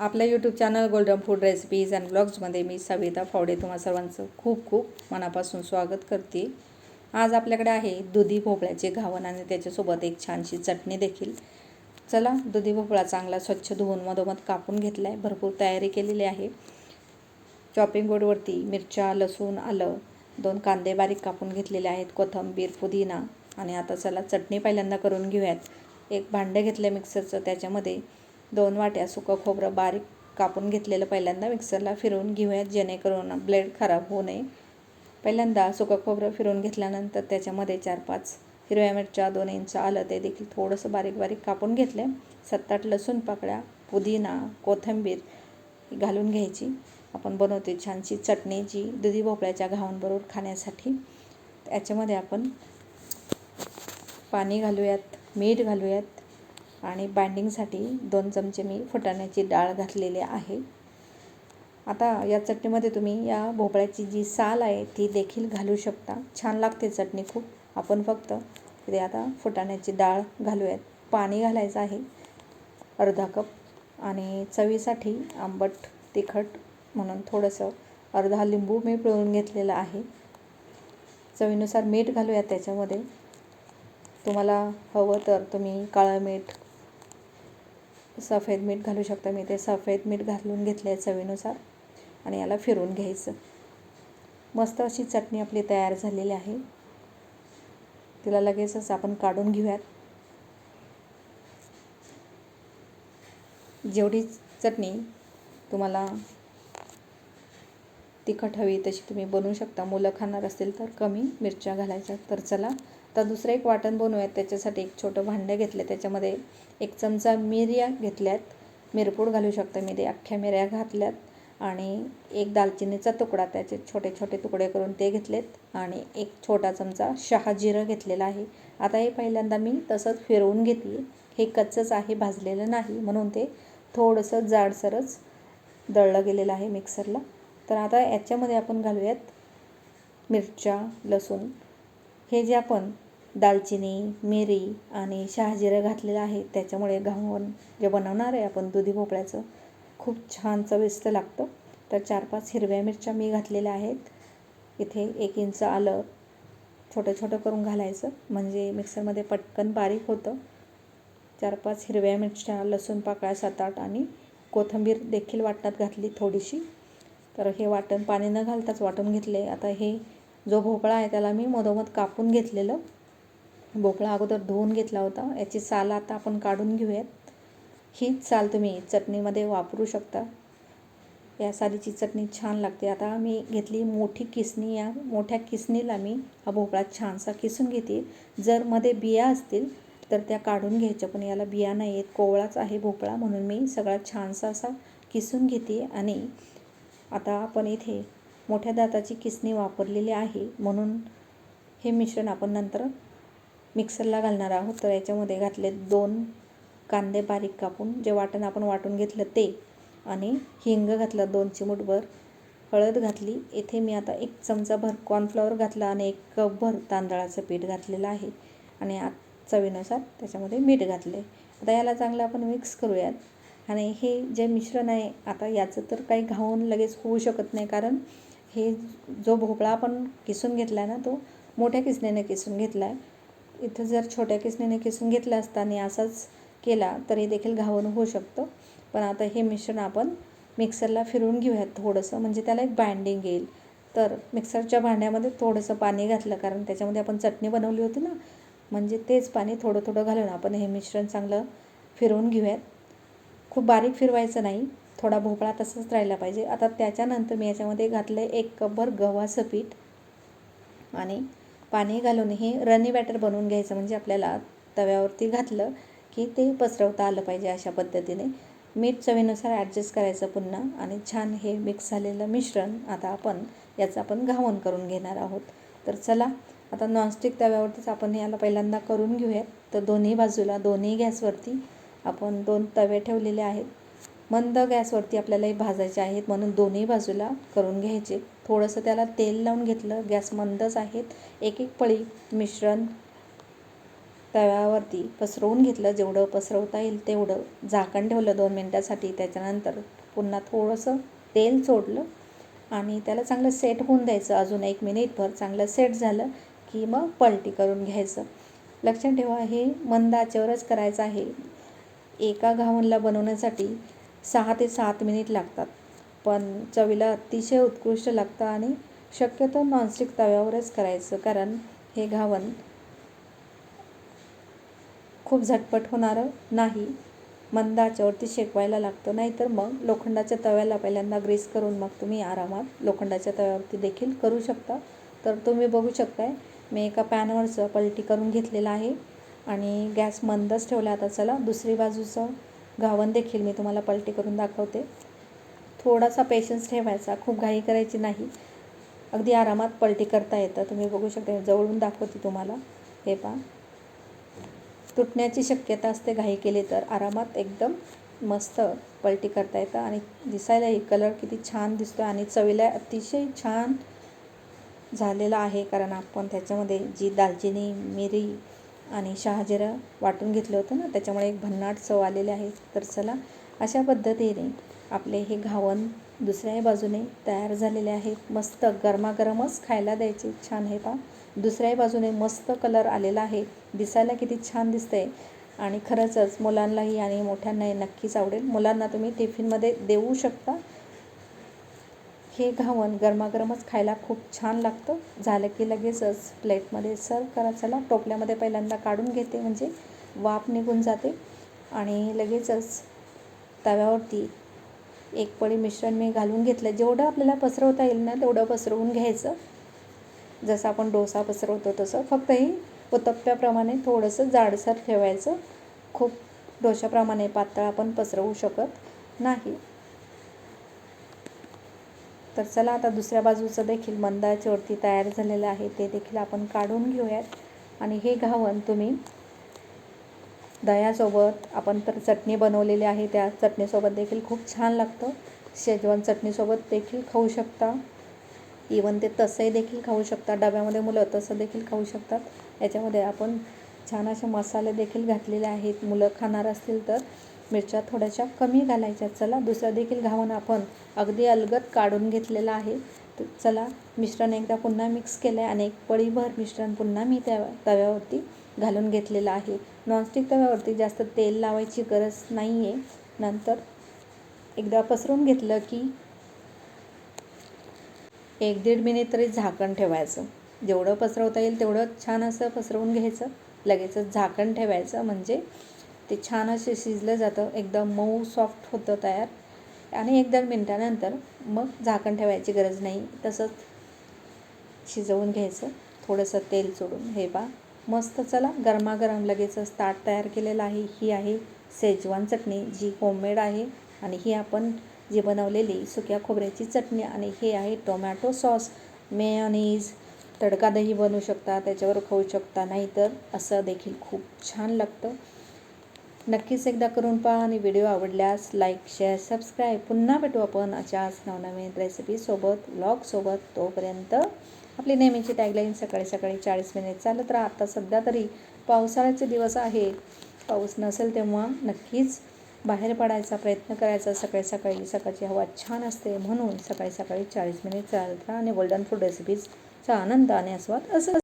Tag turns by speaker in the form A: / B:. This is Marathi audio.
A: आपल्या YouTube channel golden food recipes and ब्लॉग्समध्ये मी सविता फावडे तुम्हा सर्वांचं खूप खूप मनापासून स्वागत करते. आज आपल्याकडे आहे दुधी भोपळ्याचे घावण आणि त्याच्यासोबत एक छानशी चटणी देखील. चला दुधी भोपळा चांगला स्वच्छ धुवून मधोमध कापून घेतला आहे भरपूर तयारी केलेली आहे. चॉपिंग बोर्डवरती मिरच्या लसूण आलं दोन कांदे बारीक कापून घेतलेले आहेत. कोथिंबीर पुदिना आणि आता चला चटणी पहिल्यांदा करून घेऊयात. एक भांडं घेतलं मिक्सरचं त्याच्यामध्ये दोन वाट्या सुकं खोबरं बारीक कापून घेतलेलं पहिल्यांदा मिक्सरला फिरवून घेऊयात जेणेकरून ब्लेड खराब होऊ नये. पहिल्यांदा सुकं खोबरं फिरवून घेतल्यानंतर त्याच्यामध्ये चार पाच हिरव्या मिरच्या दोन इंच आलं ते देखील थोडंसं बारीक बारीक कापून घेतले. सात आठ लसूण पाकळ्या पुदिना कोथिंबीर घालून घ्यायची. आपण बनवते छानशी चटणी जी दुधी भोपळ्याच्या घावांबरोबर खाण्यासाठी. त्याच्यामध्ये आपण पाणी घालूयात मीठ घालूयात आणि बाइंडिंगसाठी दोन चमचे मी फुटाण्याची डाळ घातलेली आहे. आता या चटणीमध्ये तुम्ही या भोपळ्याची जी साल आहे ती देखील घालू शकता. छान लागते चटणी खूप. आपण फक्त ते आता फुटाण्याची डाळ घालूयात. पाणी घालायचं आहे अर्धा कप. आणि चवीसाठी आंबट तिखट म्हणून थोडंसं अर्धा लिंबू मी पिळून घेतलेलं आहे. चवीनुसार मीठ घालूयात त्याच्यामध्ये. तुम्हाला हवं तर तुम्ही काळं मीठ सफेद मीठ घालू शकता. मी ते सफेद मीठ घालून घेतलं आहे चवीनुसार आणि याला फिरून घ्यायचं. मस्त अशी चटणी आपली तयार झालेली आहे. तिला लगेचच आपण काढून घेऊयात. जेवढी चटणी तुम्हाला तिखट हवी तशी तुम्ही बनवू शकता. मुलं खाणार असतील तर कमी मिरच्या घालायच्या. तर चला तर दुसरं एक वाटण बनवूयात. त्याच्यासाठी एक छोटं भांडं घेतलं त्याच्यामध्ये एक चमचा मिरया घेतल्यात. मिरपूड घालू शकता मी ते अख्ख्या मिऱ्या घातल्यात. आणि एक दालचिनीचा तुकडा. त्याचे छोटे छोटे तुकडे करून ते घेतलेत. आणि एक छोटा चमचा शहाजिरं घेतलेला आहे. आता हे पहिल्यांदा मी तसंच फिरवून घेतली हे कच्चंच आहे भाजलेलं नाही. म्हणून ते थोडंसं जाडसरच दळलं गेलेलं आहे मिक्सरला. तर आता याच्यामध्ये आपण घालूयात मिरच्या लसूण. हे जे आपण दालचिनी मिरी आणि शहाजिरं घातलेलं आहे त्याच्यामुळे घावण जे बनवणार आहे आपण दुधी भोपळ्याचं खूप छान चविष्ट लागतं. तर चार पाच हिरव्या मिरच्या मी घातलेल्या आहेत. इथे एक इंच आलं छोटं छोटं करून घालायचं. म्हणजे मिक्सरमध्ये पटकन बारीक होतं. चार पाच हिरव्या मिरच्या लसूण पाकळ्या सात आठ आणि कोथिंबीर देखील वाटणात घातली थोडीशी. तर हे वाटण पाणी न घालताच वाटून घेतले आता हे जो भोपळा आहे त्याला मी मधोमध कापून घेतलेलं. भोपळा अगोदर धुवून घेतला होता. याची साल आता आपण काढून घेऊयात. हीच साल तुम्ही चटणीमध्ये वापरू शकता. या सालीची चटणी छान लागते. आता मी घेतली मोठी किसणी. या मोठ्या किसणीला मी हा भोपळा छानसा किसून घेते. जर मध्ये बिया असतील तर त्या काढून घ्यायच्या. पण याला बिया नाही आहेत कोवळाच आहे भोपळा म्हणून मी सगळा छानसा असा किसून घेते. आणि आता आपण इथे मोठ्या दाताची किसणी वापरलेली आहे. म्हणून हे मिश्रण आपण नंतर मिक्सरला घालणार आहोत. तर याच्यामध्ये घातले दोन कांदे बारीक कापून जे वाटण आपण वाटून घेतलं ते. आणि हिंग घातलं दोन चिमूटभर. हळद घातली. येथे मी आता एक चमचाभर कॉर्नफ्लॉवर घातला आणि एक कपभर तांदळाचं पीठ घातलेलं आहे. आणि आत चवीनुसार त्याच्यामध्ये मीठ घातले. आता याला चांगलं आपण मिक्स करूयात. आणि हे जे मिश्रण आहे आता याचं तर काही घावून लगेच होऊ शकत नाही. कारण हे जो भोपळा आपण किसून घेतला आहे ना तो मोठ्या किसणीने किसून घेतला आहे इथं जर छोट्या किसणीने किसून घेतला असता आणि असाच केला तरी देखील घावन होऊ शकतं. पण आता हे मिश्रण आपण मिक्सरला फिरवून घेऊयात थोडंसं म्हणजे त्याला एक बाइंडिंग येईल. तर मिक्सरच्या भांड्यामध्ये थोडंसं पाणी घातलं कारण त्याच्यामध्ये आपण चटणी बनवली होती ना म्हणजे तेच पाणी थोडं थोडं घालून आपण हे मिश्रण चांगलं फिरवून घेऊयात. खूप बारीक फिरवायचं नाही. थोडा भोपळा तसंच राहिला पाहिजे. आता त्याच्यानंतर मी याच्यामध्ये घातलं एक कपभर गव्हाचं पीठ आणि पाणी घालून हे रनी बॅटर बनवून घ्यायचं. म्हणजे आपल्याला तव्यावरती घातलं की ते पसरवता आलं पाहिजे अशा पद्धतीने. मीठ चवीनुसार ॲडजस्ट करायचं पुन्हा आणि छान हे मिक्स झालेलं मिश्रण आता आपण याचं आपण घावण करून घेणार आहोत. तर चला आता नॉनस्टिक तव्यावरतीच आपण याला पहिल्यांदा करून घेऊयात. तर दोन्ही बाजूला दोन्ही गॅसवरती आपण दोन तवे ठेवलेले आहेत. मंद गॅसवरती आपल्याला हे भाजायचे आहेत म्हणून दोन्ही बाजूला करून घ्यायचे. थोडंसं त्याला तेल लावून घेतलं. गॅस मंदच आहेत. एक एक पळी मिश्रण तव्यावरती पसरवून घेतलं. जेवढं पसरवता येईल तेवढं झाकण ठेवलं दोन मिनटासाठी. त्याच्यानंतर पुन्हा थोडंसं तेल सोडलं आणि त्याला चांगलं सेट होऊन द्यायचं. अजून एक मिनिटभर चांगलं सेट झालं की मग पलटी करून घ्यायचं. लक्षात ठेवा हे मंद आचेवरच करायचं आहे. एका घावनला बनवण्यासाठी सहा ते सात मिनिट लागतात. पण चवीला अतिशय उत्कृष्ट लागतं आणि शक्यतो नॉनस्टिक तव्यावरच करायचं कारण हे घावन खूप झटपट होणारं नाही. मंद आचेवरती शेकवायला लागतं नाहीतर मग लोखंडाच्या तव्याला पहिल्यांदा ग्रीस करून मग तुम्ही आरामात लोखंडाच्या तव्यावरती देखील करू शकता. तर तुम्ही बघू शकताय मी एका पॅनवरचं पलटी करून घेतलेलं आहे आणि गॅस मंदच ठेवला आता चला दुसरी बाजूचं घावन देखील मी तुम्हाला पलटी करून दाखवते. थोडासा पेशन्स ठेवायचा खूप घाई करायची नाही. अगदी आरामात पलटी करता येतं. तुम्ही बघू शकता जवळून दाखवते तुम्हाला. हे पहा. तुटण्याची शक्यता असते घाई केली तर. आरामात एकदम मस्त पलटी करता येतं आणि दिसायलाही कलर किती छान दिसतो आणि चवीला अतिशय छान झालेला आहे. कारण आपण त्याच्यामध्ये जी दालचिनी मिरी आणि शहाजिरं वाटून घेतलं होतं ना त्याच्यामुळे एक भन्नाट चव आलेली आहे तर चला अशा पद्धतीने आपले हे घावन दुसऱ्याही बाजूने तयार झालेले आहेत. मस्त गरमागरमच खायला द्यायचे. छान हे पा दुसऱ्याही बाजूने मस्त कलर आलेला आहे. दिसायला किती छान दिसतंय. आणि खरंचच मुलांनाही आणि मोठ्यांनाही नक्कीच आवडेल. मुलांना तुम्ही टिफिनमध्ये देऊ शकता. हे घावन गरमागरमच खायला खूप छान लागतं. झालं की लगेचच प्लेटमध्ये सर्व करा चला. टोपल्यामध्ये पहिल्यांदा काढून घेते म्हणजे वाफ निघून जाते. आणि लगेचच तव्यावरती एक पळी मिश्रण मी घालून घेतलं. जेवढं आपल्याला पसरवता येईल ना तेवढं पसरवून घ्यायचं. जसं आपण डोसा पसरवतो तसं. फक्त ही उत्तप्प्याप्रमाणे थोडंसं जाडसर ठेवायचं. खूप डोशाप्रमाणे पातळ आपण पसरवू शकत नाही. तर चला आता दुसऱ्या बाजूचं देखील मंदाच्यावरती तयार झालेलं आहे ते देखील आपण काढून घेऊयात. आणि हे घावन तुम्ही दह्यासोबत आपण तर चटणी बनवलेली आहे त्या चटणीसोबत देखील खूप छान लागतं. शेजवान चटणीसोबत देखील खाऊ शकता. इवन ते तसंही देखील खाऊ शकता. डब्यामध्ये मुलं तसं देखील खाऊ शकतात. याच्यामध्ये आपण छान असे मसाले देखील घातलेले आहेत. मुलं खाणार असतील तर. मिरच्या थोड्याशा कमी घालायच्या चला दुसरा देखील घावन आपण अगदी अलगद काढून घेतलेला आहे. तर चला मिश्रण एकदा पुन्हा मिक्स केलं आहे आणि एक पळीभर मिश्रण पुन्हा मी त्या तव्यावरती घालून घेतलेलं आहे. नॉनस्टिक तव्यावरती जास्त तेल लावायची गरज नाही आहे नंतर एकदा पसरून घेतलं की एक दीड मिनिट तरी झाकण ठेवायचं. जेवढं पसरवता येईल तेवढं छान असं पसरवून घ्यायचं. लगेचच झाकण ठेवायचं. म्हणजे ते छान असे शिजलं जातं. एकदम मऊ सॉफ्ट होतं तयार. आणि एक दोन मिनटानंतर मग झाकण ठेवायची गरज नाही. तसंच शिजवून घ्यायचं. थोडंसं तेल सोडून. हे पा मस्त चला. गरमागरम लगेचच ताट तयार केलेलं आहे. ही आहे सेजवान चटणी जी होममेड आहे. आणि ही आपण जी बनवलेली सुक्या खोबऱ्याची चटणी आणि हे आहे टोमॅटो सॉस मेयोनीज तडका दही बनवू शकता. त्याच्यावर खाऊ शकता. नाहीतर असं देखील खूप छान लागतं. नक्कीच एकदा करून पहा आणि व्हिडिओ आवडल्यास लाईक शेअर सबस्क्राईब. पुन्हा भेटू आपण अशाच नवनवीन रेसिपीसोबत व्लॉगसोबत तोपर्यंत आपली नेहमीची टॅगलाईन सकाळी सकाळी चाळीस मिनिट चालत राहा. आता सध्या तरी पावसाळ्याचे दिवस आहे. पाऊस नसेल तेव्हा नक्कीच बाहेर पडायचा प्रयत्न करायचा. सकाळी सकाळी सकाळची हवा छान असते म्हणून सकाळी सकाळी चाळीस मिनिट चालत राहा आणि गोल्डन फूड रेसिपीजचा आनंद आणि आस्वाद असं